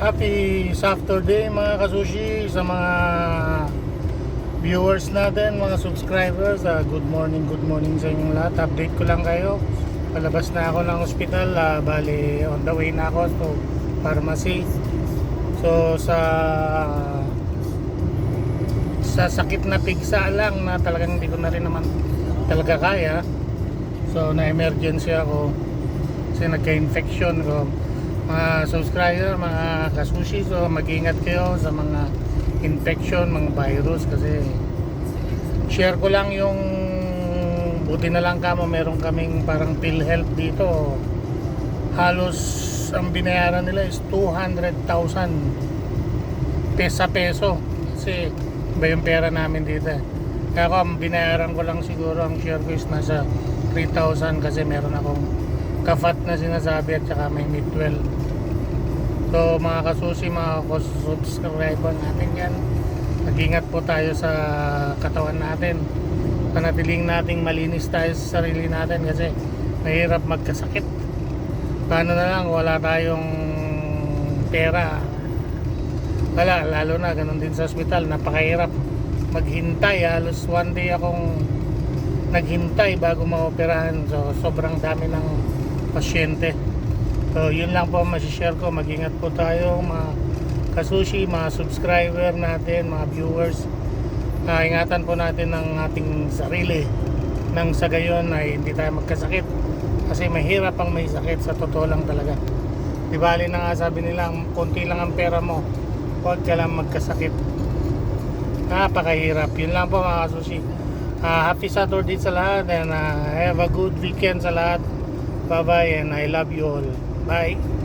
Happy Saturday mga kasushi sa mga viewers natin, mga subscribers. Ah, good morning, good morning sa inyong lahat. Update ko lang kayo. Palabas na ako ng hospital. ah, bali, on the way na ako to pharmacy. So sa sa sakit na pigsa lang na talagang hindi ko na rin naman talaga kaya. So na emergency ako kasi nagka-infection ko mga subscriber, mga kasushi. So mag-ingat kayo sa mga infection, mga virus kasi share ko lang yung buti na lang kamo meron kaming parang PhilHealth dito. Halos ang binayaran nila is 200,000 pesa peso. Kasi iba yung pera namin dito. Kaya ako ang binayaran ko lang siguro ang share ko is nasa 3,000 kasi meron akong kafat na sinasabi at saka may mid 12 so mga kasusi mga subscriber natin yan mag-ingat po tayo sa katawan natin. Panatiling nating malinis tayo sa sarili natin kasi mahirap magkasakit. Paano na lang wala tayong pera. Wala lalo na ganun din sa ospital napakahirap maghintay. Halos one day akong naghintay bago maoperahan. So sobrang dami ng pasyente. So yun lang po masishare ko. Mag-ingat po tayo mga kasushi mga subscriber natin mga viewers. Ah, ingatan po natin ng ating sarili. Nang sa gayon ay hindi tayo magkasakit. Kasi mahirap ang may sakit sa totoo lang talaga. Di bali na nga sabi nila konti lang ang pera mo huwag ka lang magkasakit. Napakahirap. Yun lang po mga kasushi. Ah, happy Saturday sa lahat and ah, have a good weekend sa lahat bye bye and I love you all. Bye